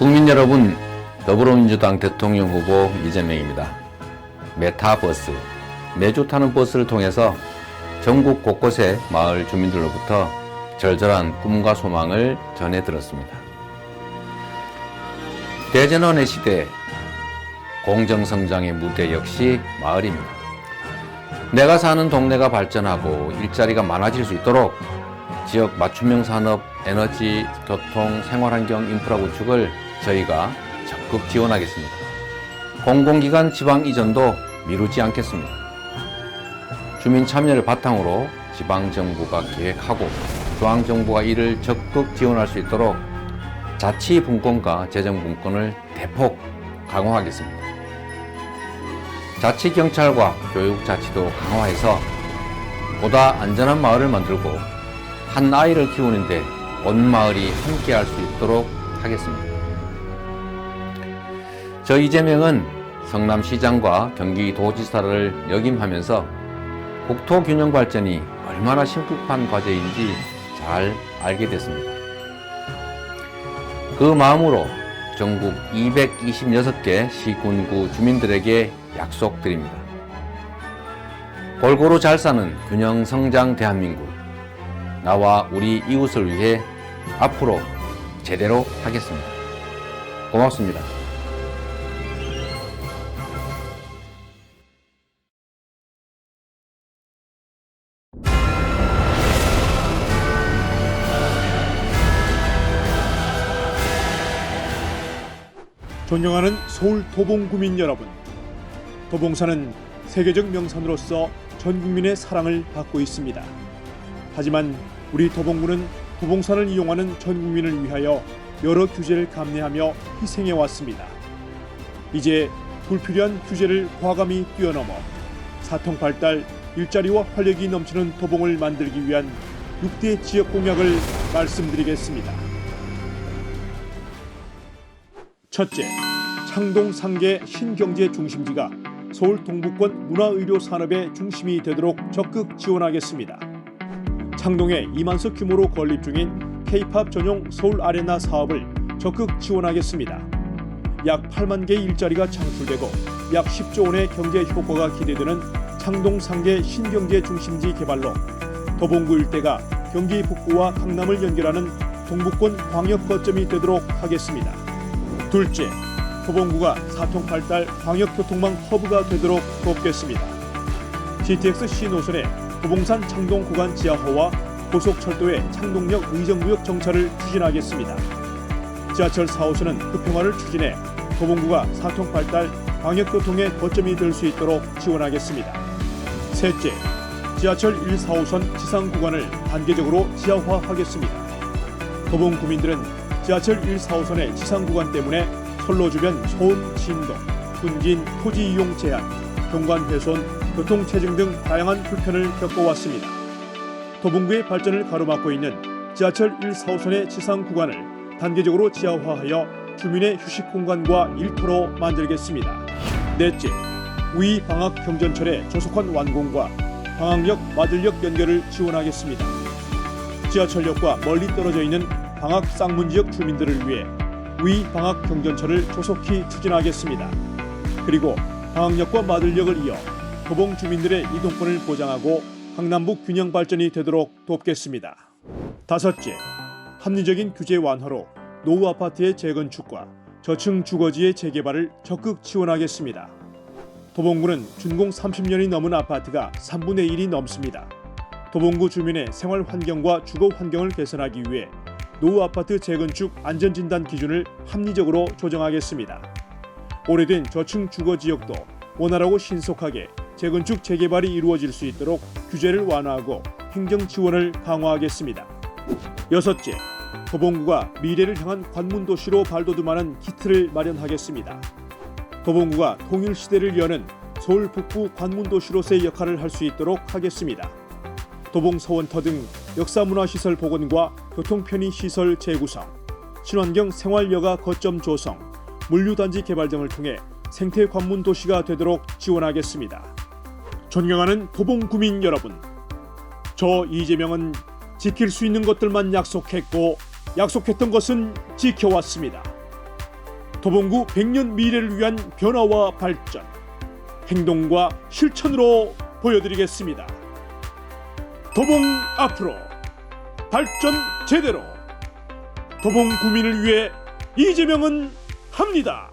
국민 여러분, 더불어민주당 대통령 후보 이재명입니다. 메타버스, 매주 타는 버스를 통해서 전국 곳곳의 마을 주민들로부터 절절한 꿈과 소망을 전해 들었습니다. 대전원의 시대, 공정성장의 무대 역시 마을입니다. 내가 사는 동네가 발전하고 일자리가 많아질 수 있도록 지역 맞춤형 산업, 에너지, 교통, 생활환경 인프라 구축을 저희가 적극 지원하겠습니다. 공공기관 지방 이전도 미루지 않겠습니다. 주민 참여를 바탕으로 지방정부가 계획하고 중앙정부가 이를 적극 지원할 수 있도록 자치분권과 재정분권을 대폭 강화하겠습니다. 자치경찰과 교육자치도 강화해서 보다 안전한 마을을 만들고 한 아이를 키우는데 온 마을이 함께 할 수 있도록 하겠습니다. 저 이재명은 성남시장과 경기도지사를 역임하면서 국토 균형 발전이 얼마나 심각한 과제인지 잘 알게 됐습니다. 그 마음으로 전국 226개 시군구 주민들에게 약속드립니다. 골고루 잘 사는 균형 성장 대한민국. 나와 우리 이웃을 위해 앞으로 제대로 하겠습니다. 고맙습니다. 존경하는 서울 도봉구민 여러분. 도봉산은 세계적 명산으로서 전 국민의 사랑을 받고 있습니다. 하지만 우리 도봉구는 도봉산을 이용하는 전 국민을 위하여 여러 규제를 감내하며 희생해 왔습니다. 이제 불필요한 규제를 과감히 뛰어넘어 사통 발달, 일자리와 활력이 넘치는 도봉을 만들기 위한 6대 지역 공약을 말씀드리겠습니다. 첫째, 창동 상계 신경제 중심지가 서울 동북권 문화의료 산업의 중심이 되도록 적극 지원하겠습니다. 창동에 2만석 규모로 건립 중인 K-팝 전용 서울 아레나 사업을 적극 지원하겠습니다. 약 8만 개의 일자리가 창출되고 약 10조 원의 경제 효과가 기대되는 창동 상계 신경제 중심지 개발로 도봉구 일대가 경기 북부와 강남을 연결하는 동북권 광역 거점이 되도록 하겠습니다. 둘째, 도봉구가 사통팔달 광역교통망 허브가 되도록 돕겠습니다. GTX C 노선의 도봉산 창동 구간 지하호와 고속철도의 창동역 의정부역 정차를 추진하겠습니다. 지하철 4호선은 급평화를 추진해 도봉구가 사통팔달 광역교통의 거점이 될 수 있도록 지원하겠습니다. 셋째, 지하철 1, 4호선 지상 구간을 단계적으로 지하화하겠습니다. 도봉 구민들은 지하철 1, 4호선의 지상 구간 때문에 선로 주변 소음, 진동, 분진, 토지 이용 제한, 경관 훼손, 교통 체증 등 다양한 불편을 겪어왔습니다. 도봉구의 발전을 가로막고 있는 지하철 1, 4호선의 지상 구간을 단계적으로 지하화하여 주민의 휴식 공간과 일터로 만들겠습니다. 넷째, 우이 방학 경전철의 조속한 완공과 방학역 마들역 연결을 지원하겠습니다. 지하철역과 멀리 떨어져 있는 방학 쌍문 지역 주민들을 위해 위 방학 경전철을 조속히 추진하겠습니다. 그리고 방학역과 마들역을 이어 도봉 주민들의 이동권을 보장하고 강남북 균형 발전이 되도록 돕겠습니다. 다섯째, 합리적인 규제 완화로 노후 아파트의 재건축과 저층 주거지의 재개발을 적극 지원하겠습니다. 도봉구는 준공 30년이 넘은 아파트가 3분의 1이 넘습니다. 도봉구 주민의 생활 환경과 주거 환경을 개선하기 위해 노후 아파트 재건축 안전진단 기준을 합리적으로 조정하겠습니다. 오래된 저층 주거 지역도 원활하고 신속하게 재건축 재개발이 이루어질 수 있도록 규제를 완화하고 행정 지원을 강화하겠습니다. 여섯째, 도봉구가 미래를 향한 관문 도시로 발돋움하는 기틀을 마련하겠습니다. 도봉구가 통일 시대를 여는 서울 북부 관문 도시로서의 역할을 할 수 있도록 하겠습니다. 도봉 서원터 등 역사문화시설 복원과 교통 편의 시설 재구성, 친환경 생활여가 거점 조성, 물류단지 개발 등을 통해 생태 관문 도시가 되도록 지원하겠습니다. 존경하는 도봉 구민 여러분, 저 이재명은 지킬 수 있는 것들만 약속했고 약속했던 것은 지켜왔습니다. 도봉구 100년 미래를 위한 변화와 발전 행동과 실천으로 보여드리겠습니다. 도봉 앞으로 발전 제대로 도봉 구민을 위해 이재명은 합니다.